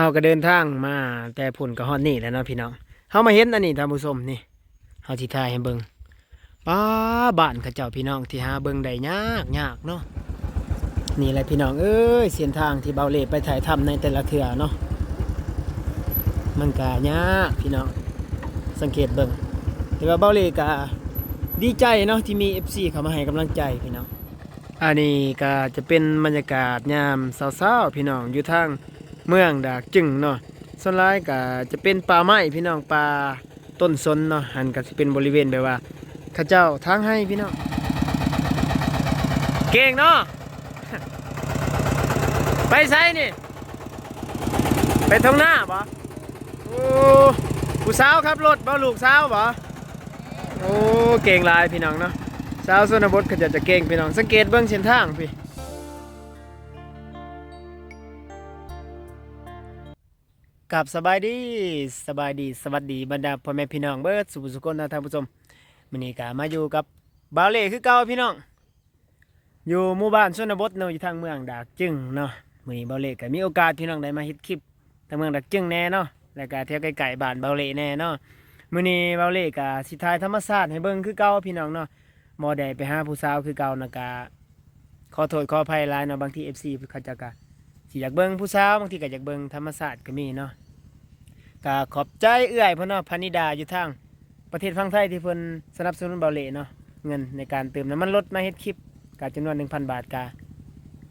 ฮาก็เดินทางมาแต่ผลก็ฮอดนี่แล้วเนาะพี่น้องเฮามาเห็นอันนี้ท่านผู้ชมนี่เฮาสิถ่ายให้เบิ่งป้าบ้านเขาเจ้าพี่น้องที่หาเบิ่งได้ยากยากเนาะนี่แหละพี่น้องเอ้ยเส้นทางที่เบาเล่ไปถ่ายทำในแต่ละเทื่อเนาะมันก็ยากพี่น้องสังเกตเบิ่งแต่ว่าเบาเล่ก็ดีใจเนาะที่มี FC เข้ามาให้กำลังใจพี่น้องอันนี้ก็จะเป็นบรรยากาศยามเช้าๆพี่น้องอยู่ทาง เมืองดากจึงเนาะส่วนหลายก็จะเป็นป่าไม้พี่น้องป่าต้นสนเนาะหันก็สิเป็นบริเวณแบบว่าข้าเจ้าทางให้พี่น้องเก่งเนาะไปไสนี่ ไปทางหน้าบ่โอ้ผู้สาวครับรถบ่ลูกสาวบ่โอ้เก่งลายพี่น้องเนาะสาวชนบทเขาจะจะเก่งพี่น้องสังเกตเบื้องเส้นทางพี่ กับสบายดีสบายดีสวัสดีบรรดาพ่อแม่พี่น้องเบิร์ดสุภสุคนนะท่านผู้ชมวันนี้ก็มาอยู่กับบาวเล่คือเก่าพี่น้อง อยู่หมู่บ้านชนบทเนาะอยู่ทางเมืองดากจึงเนาะมือนี้บาวเล่ก็มีโอกาสพี่น้องได้มาเฮ็ดคลิปทางเมืองดากจึงแน่เนาะแล้วก็เที่ยวไกลๆบ้านบาวเล่แน่เนาะมื้อนี้บาวเล่ก็สิถ่ายธรรมชาติให้เบิ่งคือเก่าพี่น้องเนาะบ่ได้ไปหาผู้สาวคือเก่านะกะขอโทษขออภัยหลายเนาะบางที FC เขาจะกะ สิอยากเบิ่งผู้สาวบางทีก็อยากเบิ่งธรรมชาสติก็มีเนาะก็ขอบใจเอื้อยพ่อเนาะพนิดาอยู่ทางประเทศฝั่งไทยที่เพิ่นสนับสนุนเบาเล่เนาะเงินในการเติมน้ำมันรถมาเฮ็ดคลิปกาจำนวน1,000 บาทกา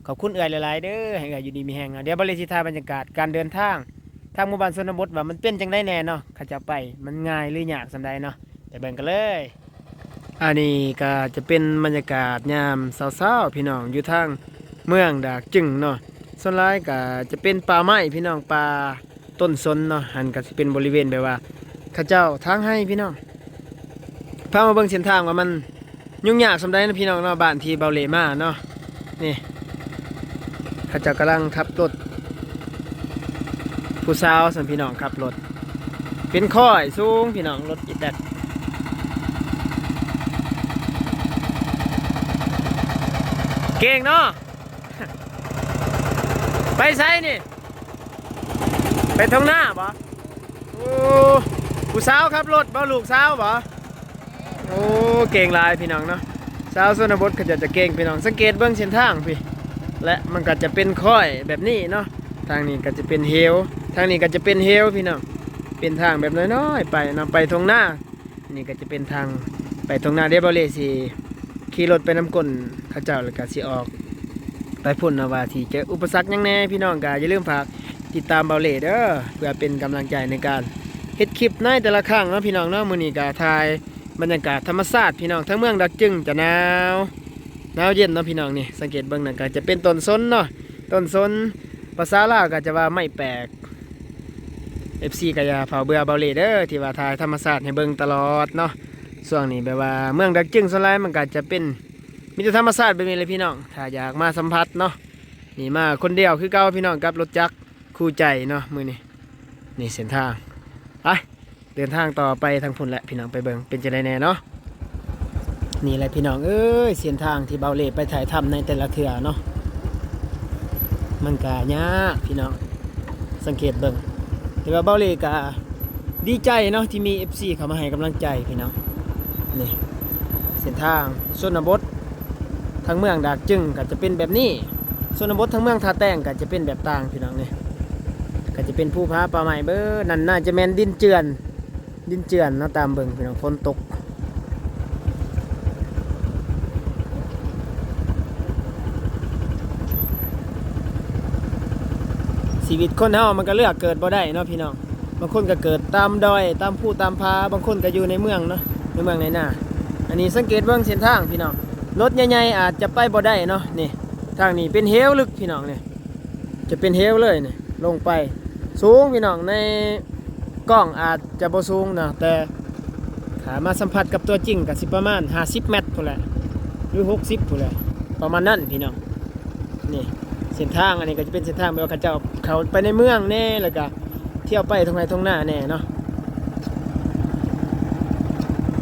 ขอบคุณเอื้อยหลายๆเด้อให้เอื้อยอยู่ดีมีแฮงเดี๋ยวบาเล่สิถ่าบรรยากาศการเดินทางทางหมู่บ้านชนบทว่ามันเป็นจังไดแน่เนาะเขาจะไปมันง่ายหรือยากสำใดเนาะไปเบิ่งกันเลยอันนี้ก็จะเป็นบรรยากาศยามเช้าๆพี่น้องอยู่ทางเมืองดากจึงเนาะ ส่วนหลายก็จะเป็นป่าไม้พี่น้องป่าต้นสนเนาะหันก็สิเป็นบริเวณแบบว่าข้าเจ้าทางให้พี่น้องพามาเบิ่งเส้นทางว่ามันยุ่งยากสำใดนะพี่น้องเนาะบ้านที่เบาเลมาเนาะนี่ข้าเจ้ากำลังขับรถผู้สาวสันพี่น้องขับรถเป็นค่อยสูงพี่น้องรถอีแดดเก่งเนาะ ไปไสนี่ ไปทางหน้าบ่โอ้ผู้สาวครับรถบ่ลูกสาวบ่โอ้เก่งลายพี่น้องเนาะสาวชนบทเขาจะจะเก่งพี่น้องสังเกตเบื้องเส้นทางพี่ และมันก็จะเป็นค่อยแบบนี้เนาะทางนี้ก็จะเป็นเฮลทางนี้ก็จะเป็นเฮลพี่น้องเป็นทางแบบน้อยๆไปเนาไปทางหน้า นี่ก็จะเป็นทางไปทางหน้าเดบเลสีขี่รถไปน้ำก้นข้าเจ้าแล้วก็สิออก ไปพุ่นนะว่าที่เจออุปสรรคยังแน่พี่น้องก็อย่าลืมฝากติดตามเบาเล่เด้อเพื่อเป็นกำลังใจในการเฮ็ดคลิปในแต่ละครั้งเนาะพี่น้องเนาะมื้อนี้ก็ถ่ายบรรยากาศธรรมชาติพี่น้องทั้งเมืองดักจึงจะหนาวหนาวเย็นเนาะพี่น้องนี่สังเกตเบิ่งนั่นก็จะเป็นต้นสนเนาะต้นสนภาษาลาวก็จะว่าไม่แปลก FC ก็อย่าเผาเบื่อเบาเลเด้อที่ว่าถ่ายธรรมชาติให้เบิ่งตลอดเนาะช่วงนี้แบบว่าเมืองดักจึงส่วนหลายมันก็จะเป็น มีแต่ธรรมชาติแบบนี้เลยพี่น้อง ถ้าอยากมาสัมผัสเนาะ นี่มาคนเดียวคือเก่าพี่น้องกับรถจักรคู่ใจเนาะมือนี่นี่เส้นทาง ไปเดินทางต่อไปทางพุ่นแหละพี่น้องไปเบิงเป็นจะได้แน่เนาะ นี่แหละพี่น้องเอ้ยเส้นทางที่เบาเล่ไปถ่ายทำในแต่ละเทือเนาะ มันกะยากพี่น้อง สังเกตเบิงแต่ว่าเบาเล่กะดีใจเนาะที่มี FC เข้ามาให้กำลังใจพี่น้อง นี่เส้นทางชนบท ทางเมืองดากจึงก็จะเป็นแบบนี้ส่วนบททั้งเมืองทาแต้งก็จะเป็นแบบต่างพี่น้องเนี่ยก็จะเป็นผู้พาปลาใหม่เบอร์นั่นน่าจะแมนดินเจือน ดินเจือนเนาะตามเบิ่งพี่น้องฝนตกชีวิตคนเฮามันก็เลือกเกิดบ่ได้เนาะพี่น้อง บางคนก็เกิดตามดอย ตามผู้ตามพา บางคนก็อยู่ในเมืองเนาะ ในเมืองในหน้า อันนี้สังเกตเบิ่งเส้นทางพี่น้อง รถใหญ่ๆอาจจะไปบ่ได้เนาะนี่ทางนี้เป็นเฮวลึกพี่น้องเนี่ยจะเป็นเฮวเลยเนี่ยลงไปสูงพี่น้องในกล้องอาจจะบ่สูงนะแต่ขามาสัมผัสกับตัวจริงก็สิประมาณ 50 เมตรพุ่นแหละหรือ 60พุ่นแหละประมาณนั้นพี่น้องนี่เส้นทางอันนี้ก็จะเป็นเส้นทางแบบว่าเขาจ้าเขาไปในเมืองแน่แล้วก็เที่ยวไปตรงไหนตรงหน้าแน่เนาะ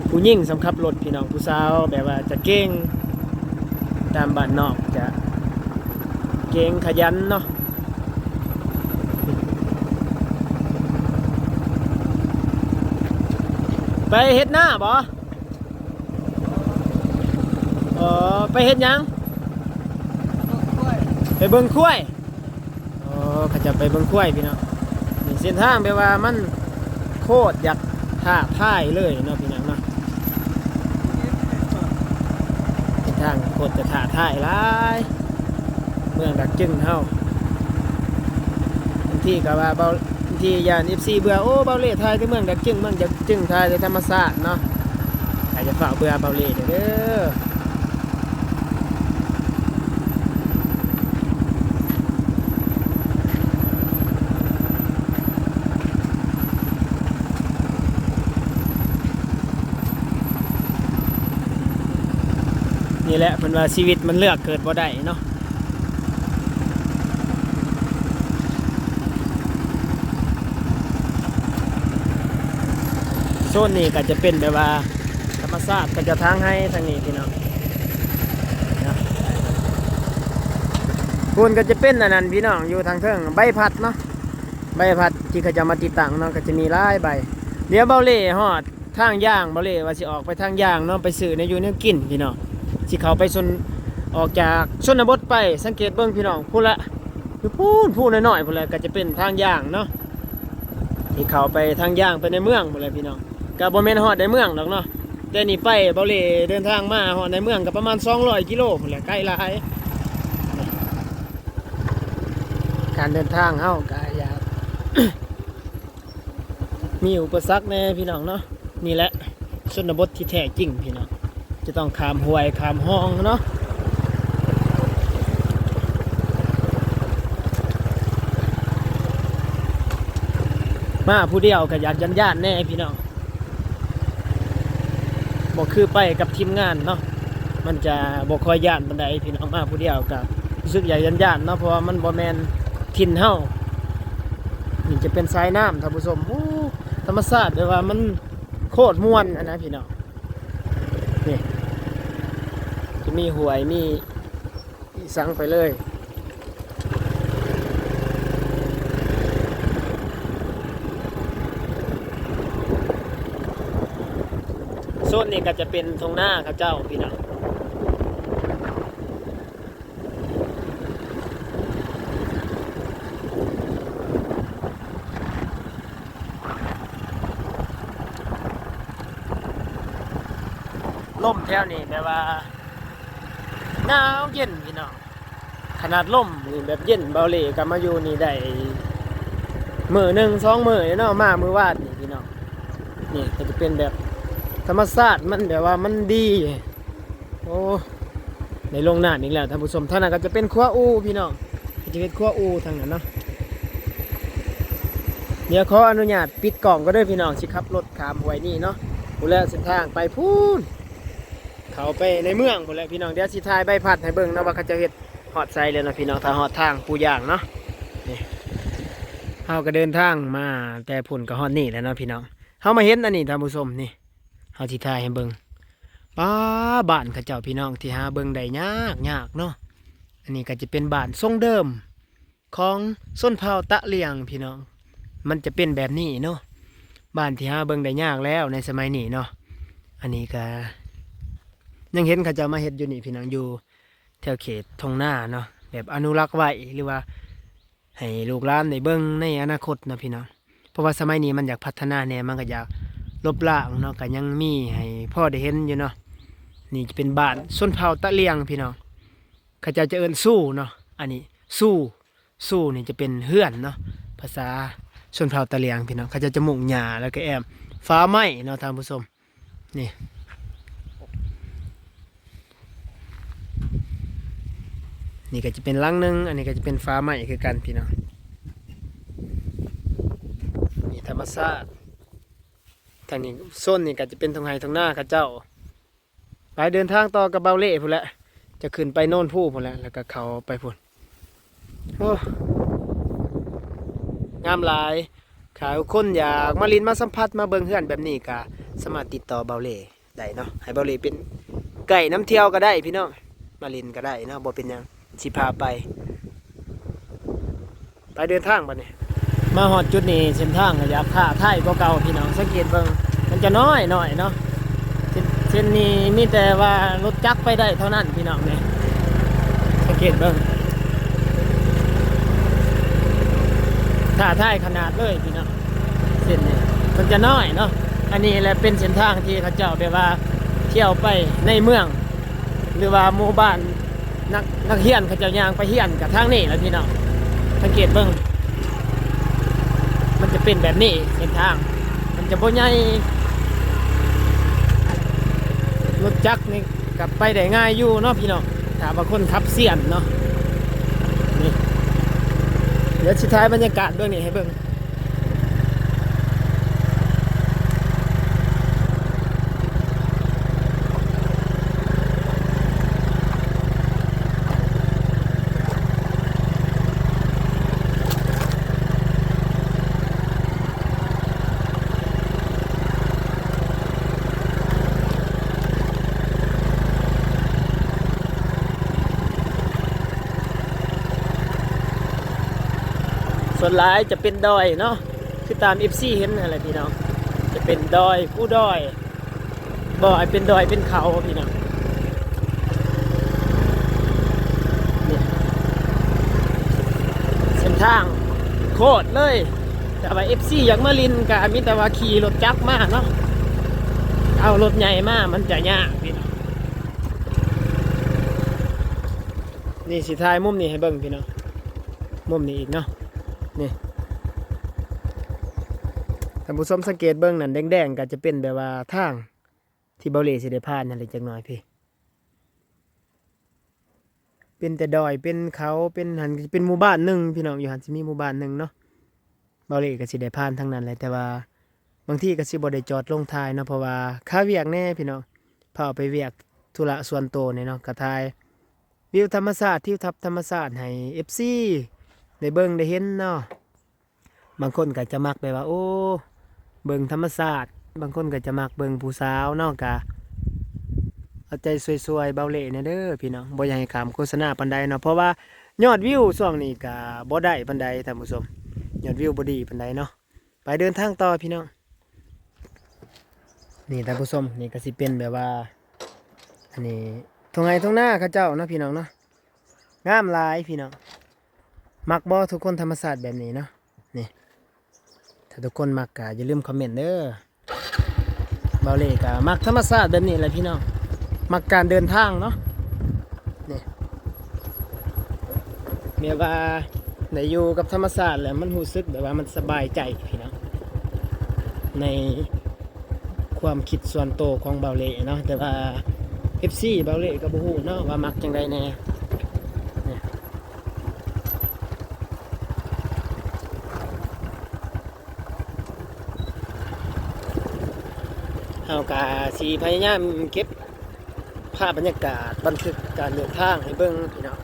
ผู้หญิงสำคับรถพี่น้องผู้สาวแบบว่าจะเก่ง ตามบ้านนอกจะเก่งขยันเนาะไปเฮ็ดหน้าบ่เออไปเฮ็ดยังไปเบิ่งคุ้ยอ๋อขาจะไปเบิ่งคุ้ยพี่เนาะงเส้นทางแปลว่ามันโคตรอยากท่าท่ายเลยเนาะพี่น้อง คนจะถ่าท่ายหลาย เมืองดักจึงเฮาบางทีก็ว่าเบาบางทียานเอฟซีเบื่อโอ้เบาเล่ทยที่เมืองดักจึงเมืองดักจึงไทยในธรรมศาสตร์เนาะอาจจะฝาเบื่อเบาเล่เด้อ เด้อนี่แหละเป็นว่าชีวิตมันเลือกเกิดบ่ได้เนาะโซนนี้ก็จะเป็นแบบว่าธรรมชาติก็จะทางให้ทางนี้พี่น้องคุณก็จะเป็นอันนั้นพี่น้องอยู่ทางเทิงใบพัดเนาะใบพัดที่เขาจะมาติดตั้งเนาะก็จะมีลายใบเดี๋ยวเบาเล่ฮอดทางย่างเบาเล่ว่าสิออกไปทางย่างเนาะไปซื้อในอยู่เนี่ยกินพี่น้อง สิเขาไปชนออกจากชนบทไปสังเกตเบิ้งพี่น้องพูดละคือพูดพูดน้อยๆพูดละก็จะเป็นทางย่างเนาะที่เขาไปทางย่างไปในเมืองพูดละพี่น้องกับบแมนฮอดในเมืองหรอกเนาะแต่นี่ไปเบาเล่เดินทางมาฮอดในเมืองก็ประมาณ 200 กิโลพูดละใกล้หลายการเดินทางเฮาก็อยากมีอุปสรรคแน่พี่น้องเนาะนี่แหละชนบทที่แท้จริงพี่น้อง จะต้องขามห้วยขามห้องเนาะมาผู้เดียวก็อยากยันญาติแน่พี่น้องบอกคือไปกับทีมงานเนาะมันจะบอกคอยญาติบันไดพี่น้องมาผู้เดียวกับรู้สึกอยากยันญาติเนาะเพราะว่ามันบ่แมนทินเฮานี่จะเป็นสายน้ำท่านผู้ชมโอ้ธรรมชาติเลยว่ามันโคตรม่วนอันนะพี่น้อง จะ มีหวยมีสังไปเลย โซนนี้ก็จะเป็นทงหน้าครับเจ้าพี่น้องล่มแถวนี้แปลว่า หนาวเย็นพี่น้องขนาดล่มนี่แบบเย็นเบาเล่กับมาอยู่นี่ได้มือหนึ่งสองมือเนาะมามือวาดนี่พี่น้องนี่ก็จะเป็นแบบธรรมชาติมันแบบว่ามันดีโอ้ในโรงน้ำอีกแล้วท่านผู้ชมท่านั้นก็จะเป็นครัวอูพี่น้องจะเป็นครัวอูทางนั้นเนาะเดี๋ยวขออนุญาตปิดกล่องก็ได้พี่น้องสิขับรถขามหวยนี่เนาะดูแลเส้นทางไปพูน เขาไปในเมืองหมดเลยพี่น้องเดี๋ยวสิทายใบพัดให้เบิ่งนะว่าเขาจะเฮ็ดฮอดไซเลยนะพี่น้องถ้าฮอดทางปูย่างเนาะนี่เฮาก็เดินทางมาแต่ผุ่นก็ฮอดนี่แล้วเนาะพี่น้องเฮามาเห็นอันนี้ท่านผู้ชมนี่เฮาสิทายให้เบิ่งป้าบ้านเขาเจ้าพี่น้องที่หาเบิ่งได้ยากยากเนาะอันนี้ก็จะเป็นบ้านทรงเดิม ของส้นเผาตะเลียงพี่น้อง มันจะเป็นแบบนี้เนาะบ้านที่หาเบิ่งได้ยากแล้วในสมัยนี้เนาะอันนี้ก็ ยังเห็นเขาเจะมาเห็ดอยู่นี่พี่น้องอยู่แถวเขตทงหน้าเนาะแบบอนุรักษ์ไว้หรือว่า ให้ลูกหลานได้เบิ่งในอนาคตนะพี่น้องเพราะว่าสมัยนี้มันอยากพัฒนาแน่มันก็อยากลบล้างเนาะก็ยังมีให้พ่อได้เห็นอยู่เนาะนี่จะเป็นบ้านส้นเผาตะเลียงพี่น้องเขาเจะจะเอิ้นสู้เนาะอันนี้สู้สู้นี่จะเป็นเฮือนเนาะภาษาชนเผ่าตะเลียงพี่น้องเขาเจะจะมุงหญ้าแล้วก็แอมฟ้าไหม้เนาะท่านผู้ชมนี่ นี่ก็จะเป็นลังหนึ่งอันนี้ก็จะเป็นฟ้าใหม่คือกันพี่น้องนี่ธรรมชาติทางนี้โซนนี่ก็จะเป็นทางไห้ทางหน้าข้าเจ้าไปเดินทางต่อกับเบาเล่พุ่นแหละจะขึ้นไปโน่นผู้พุ่นแหละแล้วก็เขาไปพุ่นโอ้งามหลายขายคนอยากมาลินมาสัมผัสมาเบิ่งเฮือนแบบนี้ก็สามารถติดต่อเบาเล่ได้เนาะให้เบาเล่เป็นไก่น้ำเที่ยวก็ได้พี่น้องมาลินก็ได้เนาะบ่เป็นยัง สิพาไป ไปเดินทางบัดนี้ มาฮอดจุดนี้เส้นทางก็อยากท่าท่ายก็เก่าพี่น้องสังเกตเบิ่งมันจะน้อยหน่อยเนาะเส้นเส้นนี้มีแต่ว่ารถจักรไปได้เท่านั้นพี่น้องเนี่ยสังเกตเบิ่งท่าท่ายขนาดเลยพี่น้องเส้นนี้มันจะน้อยเนาะอันนี้แหละเป็นเส้นทางที่เขาเจ้าแบบว่าเที่ยวไปในเมือง หรือว่าหมู่บ้าน นักนักเฮียนเขาเจ้าย่างไปเฮียนกับทางนี้แหละพี่น้องสังเกตเบิ่งมันจะเป็นแบบนี้เส้นทาง มันจะบ่ใหญ่รถจักรนี่กลับไปได้ง่ายอยู่เนาะพี่น้องถามว่าคนขับเสียนเนาะนี่เดี๋ยวสุดท้ายบรรยากาศเบื้องนี้ให้เบิ่ง ส่วนหลายจะเป็นดอยเนาะคือตาม FC เห็นอะไรพี่น้องจะเป็นดอยผู้ดอยบ่อยเป็นดอยเป็นเขาพี่น้องนี่เส้นทางโคตรเลย แต่ว่า FC อยากมาลินกับมิต่ว่าขี่รถจักรมากเนาะเอารถใหญ่มากมันจะยากพี่น้องนี่สิท้ายมุมนี้ให้เบิ่งพี่น้องมุมนี้อีกเนาะ นี่ท่าน ผู้ชมสังเกตเบื้องนั่นแดงๆก็จะเป็นแบบว่าทางที่เบาเลสิได้ผ่านนั่นเลยจักหน่อยพี่เป็นแต่ดอยเป็นเขาเป็นหันเป็นหมู่บ้านหนึ่งพี่น้องอยู่หันสิมีหมู่บ้านหนึ่งเนาะเบาเลก็สิได้ผ่านทั้งนั้นเลยแต่ว่าบางที่ก็สิบ่ได้จอดลงทายเนาะเพราะว่าค่าเวียกแน่พี่น้องพาเอไปเวียกธุระส่วนโตเนี่ยเนาะกระทายวิวธรรมศาสตร์ที่ทับธรรมศาสตร์ให้ FC ได้เบิ่งได้เห็นเนาะบางคนก็จะมักไปว่า โอ้ เบิงธรรมศาสตร์บางคนก็จะมักเบิงผู้สาวนาะกะเอาใจสวยๆเบาเละเนี่ยเด้อพี่น้องบ่อยากให้ขามโฆษณาปานใดเนาะเพราะว่ายอดวิวช่วงนี้ก็บ่ได้ปานใดท่านผู้ชมยอดวิวบ่ดีปานใดเนาะไปเดินทางต่อพี่น้องนี่ท่านผู้ชมนี่ก็สิเป็นแบบว่าอันนี้ทงไงทงหน้าเขาเจ้าเนาะพี่น้องเนาะงามลายพี่น้องมักบอทุกคนธรรมศาสตร์แบบนี้เนาะนี่ ถ้าทุกคนมักก็อย่าลืมคอมเมนต์เด้อเบาเล่ก็มักธรรมศาสตร์แบบนี้แหละพี่น้องมักการเดินทางเนาะนี่เมียว่าได้อยู่กับธรรมศาสตร์แล้วมันรู้สึกแบบว่ามันสบายใจพี่น้องในความคิดส่วนโตของเบาเล่เนาะแต่ว่า FC เบาเล่ก็บ่ฮู้เนาะว่ามักจังไดแน่ เอากาสีพยายามเก็บภาพบรรยากาศบันทึกการเดินทางให้เบิ้งพี่น้อง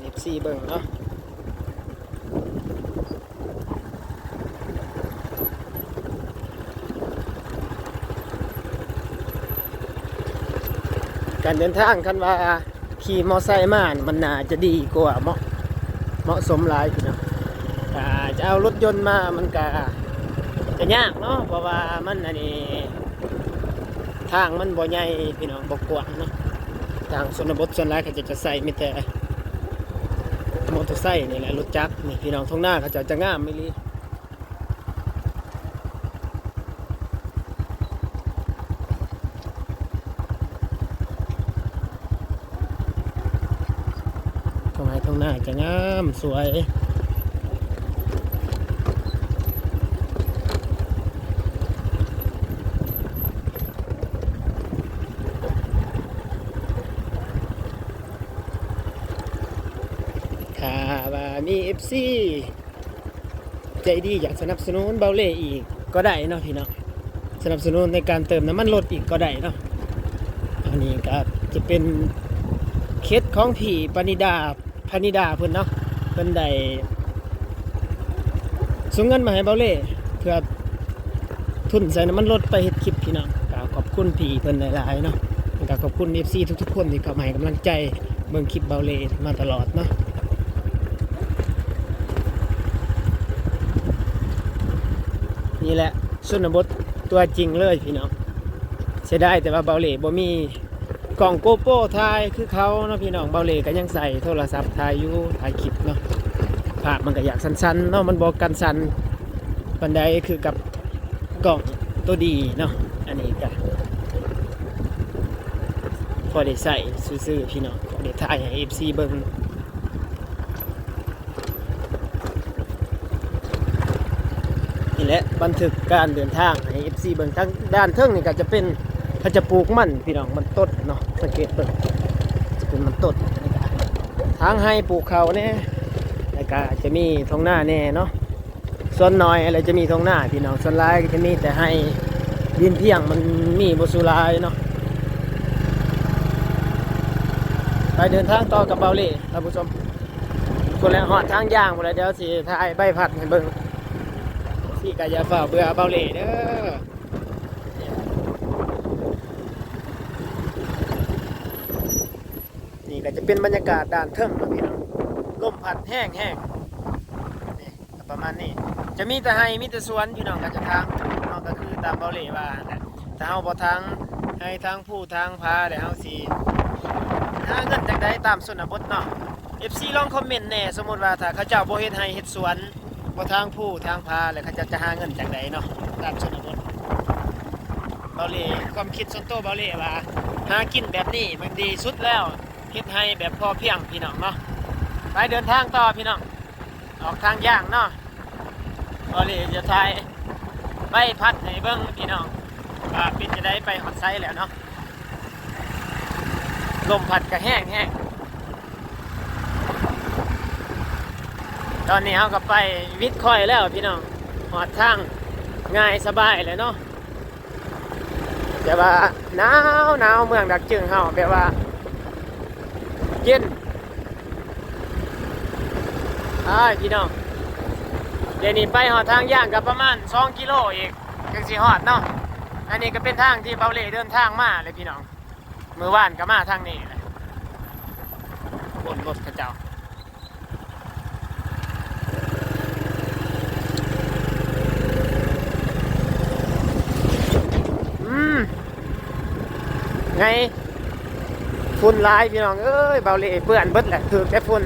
เอฟซีเบิ้งเนาะการเดินทางคันว่าขี่มอไซค์มานมันน่าจะดีกว่าเหมาะเหมาะสมหลายพี่น้องอาจะเอารถยนต์มามันก็ จะยากเนาะเพราะว่ามันอันนี้ ทางมันบ่ใหญ่พี่น้องบ่กว้างเนาะทางชนบทส่วนหลายเขาจะจะใส่มีแต่มอเตอร์ไซค์นี่แหละรถจักรนี่พี่น้องท้องหน้าเขาจะจะงามไม่ลีท้องไหนท้องหน้าจะงามสวย ถ้าว่ามีเอฟซีใจดีอยากสนับสนุนเบาเล่อีกก็ได้เนาะพี่เนาะสนับสนุนในการเติมน้ำมันรถอีกก็ได้เนาะอันนี้ก็จะเป็นเคสของผีปณิดาพนิดาเพิ่นเนาะเพิ่นได้ส่งเงินมาให้เบาเล่เพื่อทุนใส่น้ำมันรถไปเฮ็ดคลิปพี่เนาะก็ขอบคุณผีเพิ่นหลายๆเนาะแล้วก็ขอบคุณ FC ทุกๆคนที่เข้ามาให้กำลังใจเบิ่งคลิปเบาเล่มาตลอดเนาะ นี่แหละชนบทตัวจริงเลยพี่น้องเสียดายแต่ว่าเบาเล่บ่มีกล่องโกโปรถ่ายคือเขาเนาะพี่น้องเบาเล่ก็ยังใส่โทรศัพท์ถ่ายอยู่ถ่ายคลิปเนาะภาพมันก็อยากสั้นๆเนาะมันบอกกันสั้นปันใดคือกับกล่องตัวดีเนาะอันนี้ก็พอได้ใส่ซื่อๆพี่น้องพอได้ถ่ายให้ FC เบิ่ง นี่แหละบันทึกการเดินทางให้ FC เบิ่งทางด้านเทิงนี่ก็จะเป็นเขาจะปลูกมันพี่น้องมันต้นเนาะสังเกตเบิ่งจะเป็นมันต้นทางให้ปลูกเขาเนี่ยแล้วก็จะมีท้องหน้าแน่เนาะส่วนน้อยอะไรจะมีท้องหน้าพี่น้องส่วนหลายก็จะมีแต่ให้ดินเพียงมันมีบสุหลายเนาะไปเดินทางต่อกับเบาเล่ท่านผู้ชมคนละหอดทางย่างหมดแล้วเดี๋ยวสิถ่ายใบพัดให้เบิ่ง ที่กายาฝ่าเบื่อเบาเล่เด้อนี่ก็จะเป็นบรรยากาศด่านเทิงนะพี่น้องลมพัดแห้งแห้งนี่ประมาณนี้ จะมีแต่ให้มีแต่สวนพี่น้องก็จะทางนาะก็คือตามเบาเล่ว่านะถ้าเฮาบ่ทางให้ทางผู้ทางพาเดี๋ยวเฮาสิหาเงินจากใดตามชนบทเนาะ FC ลองคอมเมนต์แหน่สมมติว่าถ้าเขาเจ้าบ่เฮ็ดให้เฮ็ดสวน บ่ทางผู้ทางพาแล้วเขาจะจะหาเงินจากไหนเนาะตามชนบทเบาเล่ความคิดส่วนตัวเบาเล่ว่าหากินแบบนี้มันดีสุดแล้วเฮ็ดให้แบบพอเพียงพี่น้องเนาะไปเดินทางต่อพี่น้องออกทางย่างเนาะเบาเล่จะทายใบพัดให้เบิ่งพี่น้องว่าป็นจะได้ไปฮอดไซส์แล้วเนาะลมพัดก็แห้งแห้ง ตอนนี้เขาก็ไปวิทย์คอยแล้วพี่น้องหอดทางง่ายสบายเลยเนาะแต่ว่าหนาวหนาวเมืองดักจึงเฮาแบบว่า เย็นอ้ายพี่น้องเดี๋ยวนี้ไปหอดทางย่างกับประมาณ 2 กิโลอีกจังสิหอดเนาะอันนี้ก็เป็นทางที่เบาเล่เดินทางมาเลยพี่น้องมือว่านก็มาทางนี้บนรถข้าเจ้า อืม ไงฝุ่นลายพี่น้องเอ้ยเบาเล่เปื้อนเบิดแหละถือแต่ฝุ่น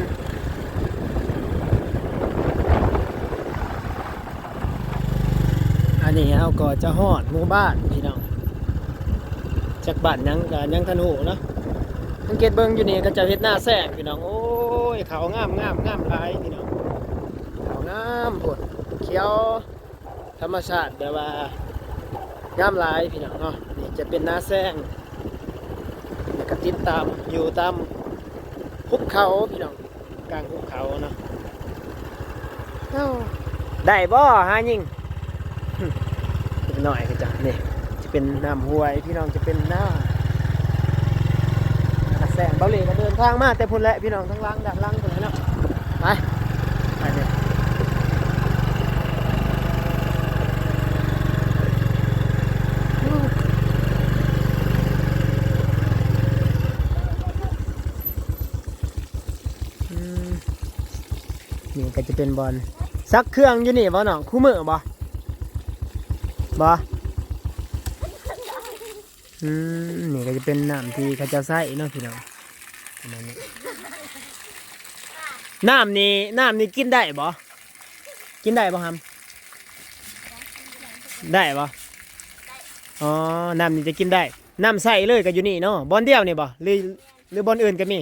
อันนี้เอาก็จะหอดหมู่บ้านพี่น้องจากบ้านยังกับยังทันหูเนาะสังเกตเบิ่งอยู่นี่ก็จะเฮ็ดหน้าแซงพี่น้องโอ้ยเขางามงามงามลายพี่น้องเขางามปวดเขียว ธรรมชาติแบบว่างามลายพี่น้องเนาะนี่จะเป็นหน้าแซง ติดตามอยู่ตามภูเขาพี่น้องกลางภูเขาเนาะเอ้าได้บ่ฮายิงหึนิดหน่อยก็จ้ะนี่จะเป็นน้ำห้วยพี่น้องจะเป็นหน้าหน้าแซงเบาเหล่ก็เดินทางมาแต่พุ่นแหละพี่น้องทั้งหล่างด้านหล่างพุ่นแหละเนาะไปไปเนี่ย อืมนี่ก็จะ เป็นบอลซักเครื่องอยู่นี่บ่น้องคู่มือบ่บ่อืมนี่ก็จะเป็นน้ำที่เขาจะใส่เนาะพี่น้องประมาณนี้น้ำนี่น้ำนี่กินได้บ่กินได้บ่ครับได้บ่อ๋อน้ำนี่จะกินได้น้ำใส่เลยก็อยู่นี่เนาะบอลเดียวนี่บ่หรือหรือบอลอื่นก็มี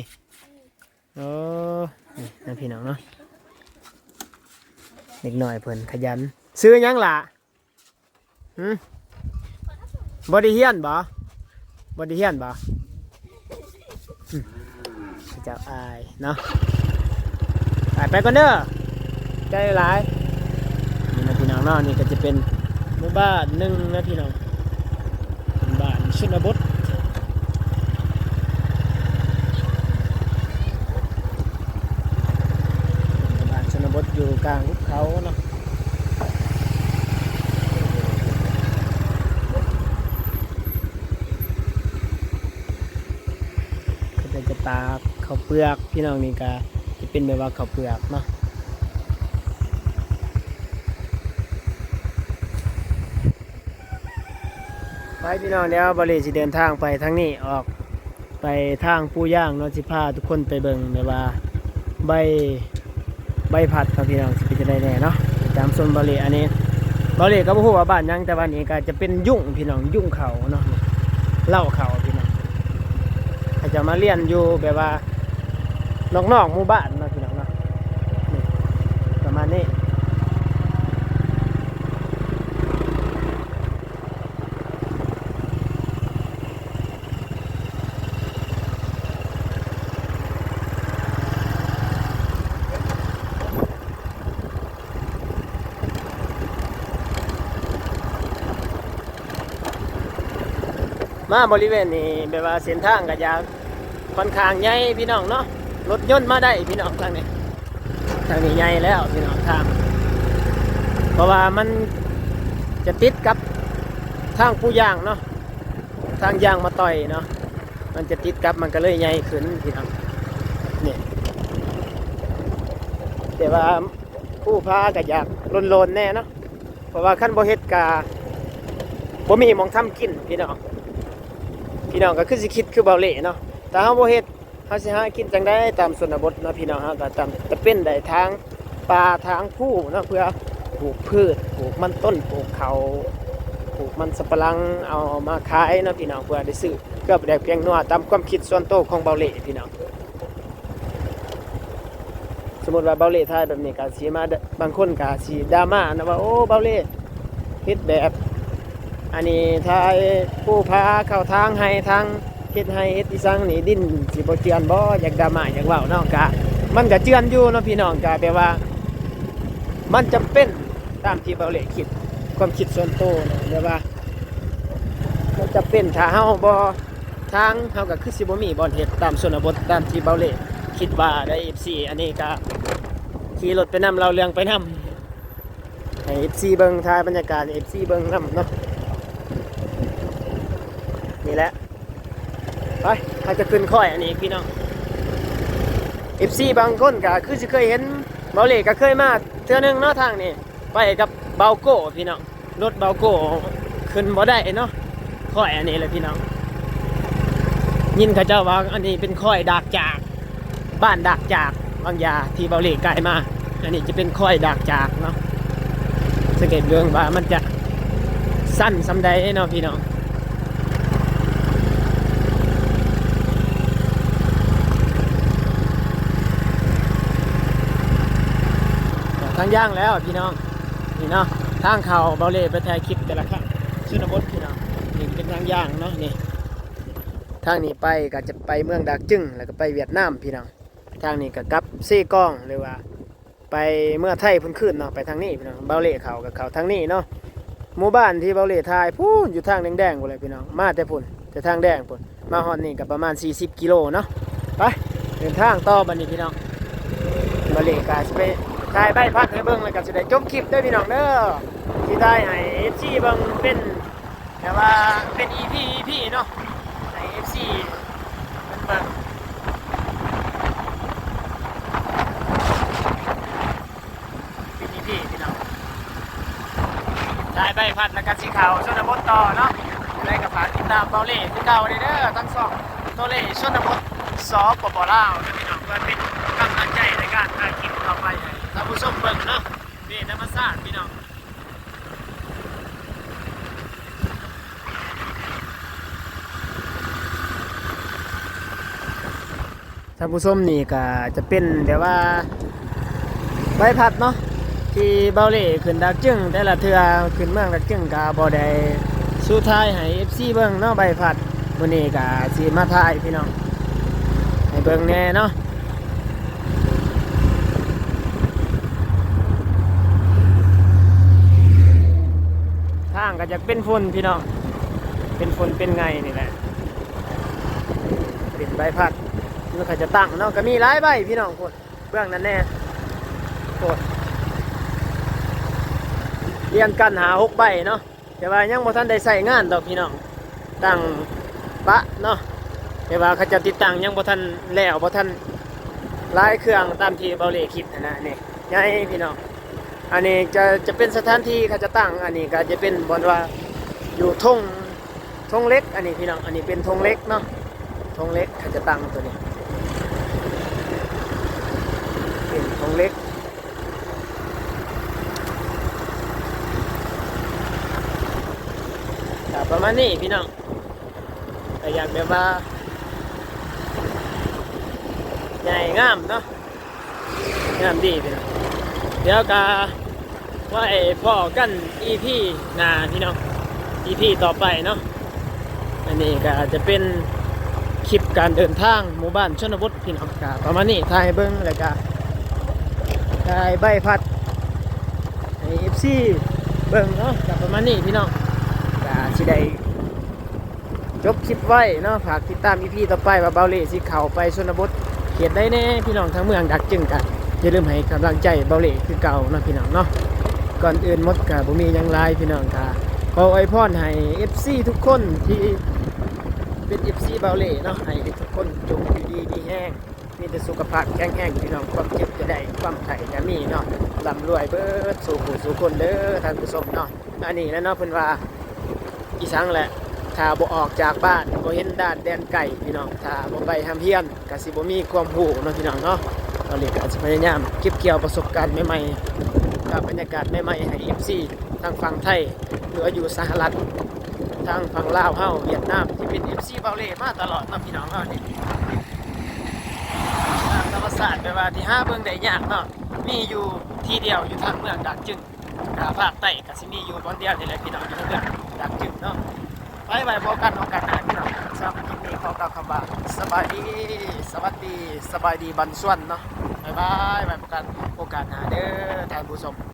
โอ้นี่นะพี่น้องเนาะ เด็กหน่อยเพิ่นขยัน ซื้อยังล่ะหืมบไดิเฮียนบ่บไดิเฮียนบ่อืมเจ้าอายเนาะไปไปก่อนเด้อใจหลายนี่นะพี่น้องเนาะนี่ก็จะเป็นหมู่บ้านหนึ่งนะพี่น้องเป็นบ้านชนบท บ้านชนบทอยู่ กลางเขาเนาะก็เป็นจะตาข้าวเปลือกพี่น้องนี่ก็จะเป็นแบบว่าข้าวเปลือกเนาะไปพี่น้องเดี๋ยวบริสิเดินทางไปทางนี้ออกไปทางปูย่างเนาะสิพาทุกคนไปเบิ่งแบบว่าใบ ใบผัดครับพี่น้องสิเป็นจะได้แน่เนาะตามโซนบริอันนี้บริก็บ่ฮู้ว่าบ้านยังแต่วันนี้ก็จะเป็นยุ่งพี่น้องยุ่งเขาเนาะเล่าเขาพี่น้องอาจะมาเรียนอยู่แบบว่านอกๆหมู่บ้านเนาะพี่น้องเนาะนี่ประมาณนี้ มาบริเวณนี้แบบว่าเส้นทางก็ยาค่อนข้างใหญ่พี่น้องเนาะรถยนต์มาได้พี่น้องทางนี้ทางนี้ใหญ่แล้วพี่น้องทาง เพราะว่ามันจะติดกับทางผู้ย่างเนาะทางย่างมาต่อยเนาะมันจะติดกับมันก็เลยใหญ่ขึ้นพี่น้องนี่แต่ว่าผู้พาก็อยากลนๆแน่เนาะเพราะว่าขั้นบ่เฮ็ดกาบ่มีมองทำกินพี่น้อง พี่น้องก็คือสิคิดคือเบาเล่เนาะแต่เฮาบ่เฮ็ดเฮาสิหากินจังได้ตามชนบทเนาะพี่น้องเฮาก็ตามจะเป็นได้ทางป่าทางผู้เนาะเพื่อปลูกพืชปลูกมันต้นปลูกเขาปลูกมันสับปะหลังเอามาขายเนาะพี่น้องเพื่อได้ซื้อเพื่อได้เพียงนัวตามความคิดส่วนโตของเบาเล่พี่น้องสมมติว่าเบาเล่ทายแบบนี้ก็สิมาบางคนก็สิดราม่านะว่าโอ้เบาเล่เฮ็ดแบบ อันนี้ทายผู้พาเข้าทางให้ทางเฮ็ดให้เฮ็ดอีสังนี่ดิ้นสิบ่เจือนบ่อยากดราม่าอยากเว้าเนาะกะมันก็เจือนอยู่เนาะพี่น้องกะแปลว่า มันจำเป็นตามที่เบาเล่คิดความคิดส่วนตัวนะแปลว่า มันจะเป็นถ้าเฮาบ่ทางเฮาก็คือสิบ่มีบ่อนเฮ็ดตามชนบทตามที่เบาเล่คิดว่าได้ FC อันนี้ก็ขี่รถไปนำเราเรื่องไปนำให้ FC เบิ่งถ่ายบรรยากาศ FC เบิ่งนำเนาะ แหละไปถ้าจะขึ้นค่อยอันนี้พี่น้อง FC บางคนก็คือสิเคยเห็นเบาเล่ก็เคยมาเทื่อนึงเนาะทางนี้ไปกับเบาโก้พี่น้องรถเบาโก้ขึ้นบ่ได้เนาะค่อยอันนี้เลยพี่น้องยินเขาเจ้าว่าอันนี้เป็นค่อยดากจากบ้านดากจากบางยาที่เบาเล่ไกลมา อันนี้จะเป็นค่อยดากจากเนาะสังเกตเรื่องว่ามันจะสั้นสำใดเนาะพี่น้อง ทางย่างแล้วพี่น้องนี่เนาะทางเขาเบาเล่ไปถ่ายคลิปแต่ละครั้งชนบทพี่น้องนี่เป็นทางย่างเนาะนี่ทางนี้ไปก็จะไปเมืองดากจึงแล้วก็ไปเวียดนามพี่น้องทางนี้ก็กลับซ่กล้องหรือว่า ไปเมื่อไทยพุ่นขึ้นเนาะไปทางนี้พี่น้องเบาเล่เขากับเขาทางนี้เนาะหมู่บ้านที่เบาเล่ทายพูนอยู่ทางแดงๆพุ่นเลยพี่น้องมาแต่พุ่นแต่ทางแดงพุ่นมาฮอนนี่ก็ประมาณ 40 กิโลเนาะไปเดินทางต่อบันนี้พี่น้องเบริกาสิไป ถ่ายใบพัดให้เบิ่งแล้วก็สิได้จบคลิปด้อพี่น้องเด้อสิได้ให้ FC เบิ่งเป็นแต่ว่าเป็น EP EP เนาะให้ FC เพิ่นเบิ่งเป็น EP พี่น้องถ่ายใบพัดแล้วก็สิเข้าชนบทต่อเนาะได้ก็ฝากติดตามเบาเล่คือเก่าเด้อเด้อทั้งสองตัวเล่ชนบทสปปลาวพี่น้องเพื่อเป็น ผู้ชมเบิ่งเนาะนี่ธรรมชาติพี่น้องท่านผู้ชมนี่ก็จะเป็นเดี๋ยวว่าใบพัดเนาะที่เบาเล่ขึ้นดักจึงแต่ละเทือขึ้นเมืองดักจึงกาบ่ได้สู้ท้ายให้ FC เบิ่งเนาะใบพัดวันนี้ก็สิมาถ่ายพี่น้องให้เบิ่งแน่เนาะทาง ก็จะเป็นฝุ่นพี่น้อง เป็นฝุ่นเป็นไงนี่แหละ เป็นใบพัดมันก็จะตั้งเนาะก็มีหลายใบพี่น้องคนเบื้องนั้นแน่โคตรเรียงกันหาหกใบเนาะแต่ว่ายังบ่ทันได้ใส่งานดอกพี่น้องตั้งปะเนาะแต่ว่าเขาจะติดตั้งยังบ่ทันแล้วบ่ทันหลายเครื่องตามที่เบาเล่คิดนะนะนี่ใหญ่พี่น้อง อันนี้จะจะเป็นสถานที่เขาจะตั้ง อันนี้ก็จะเป็นบอนว่าอยู่ทงธงเล็ก อันนี้พี่น้อง อันนี้เป็นธงเล็กเนาะธงเล็กเขาจะตั้งตัวนี้ เป็นธงเล็กประมาณนี้พี่น้องแต่อยากแบบว่าใหญ่งามเนาะงามดีพี่น้อง เดี๋ยวก็ว่าไอ้พ่อกัน EP หนาพี่น้อง EP ต่อไปเนาะอันนี้ก็อาจจะเป็นคลิปการเดินทางหมู่บ้านชนบทพี่น้องก็ประมาณนี้ถ่ายเบิ้งแล้วก็ถ่ายใบพัดให้ FC เบิ้งเนาะก็ประมาณนี้พี่น้องก็สิได้จบคลิปไว้เนาะฝากติดตามอีพีต่อไปว่าเบาเล่สิเข้าไปชนบทเขียนได้แน่พี่น้องทั้งเมืองดักจึงกัน อย่าลืมให้กำลังใจเบาเล่คือเก่านะพี่น้องเนาะก่อนอื่นมดกับบ่มียังหลพี่น้องค่ะขออวยพรให้ FC ทุกคนที่เป็น FC เบาเล่เนาะให้ทุกคนจงอยู่ดีมีแห้งมีแต่สุขภาพแข็งแรงพี่น้องความเจ็บจะได้ความไข่จะมีเนาะร่ำรวยเบิดสู่ผู้สู่คนเด้อท่านผู้ชมเนาะอันนี้แล้วเนาะเพิ่นว่าอีสังแหละถ้าบ่ออกจากบ้านบ่เห็นด้านแดนไก่พี่น้องถ้าบ่ไปห้ามเพียนก็สิบ่มีความรู้เนาะพี่น้องเนาะาเรียกก็สิพยายามเก็บเกี่ยวประสบการณ์ใหม่ๆกับบรรยากาศใหม่ๆให้ FC ทางฝั่งไทยหรือว่าอยู่สหรัฐทางฝั่งลาวเฮาเวียดนามที่เป็น FC เบาเล่มาตลอดนะพี่น้องเฮานี่ธรรมศาสตร์แปลว่าที่หาเบิ่งได้ยากเนาะมีอยู่ที่เดียวอยู่ทางเมืองดักจึงภาคใต้ก็สิมีอยู่บอนเดียวนี่แหละพี่น้องอยู่ทางเมืองดักจึงเนาะไปไปพบกันโอกาสหน้าพี่น้องสำหรับคลิปนี้ขอกล่าวคำว่าสบายดีสวัสดีสบายดีบันส่วนเนาะ บายบายไประกันโอกาสหน้าเด้อท่านผู้ชม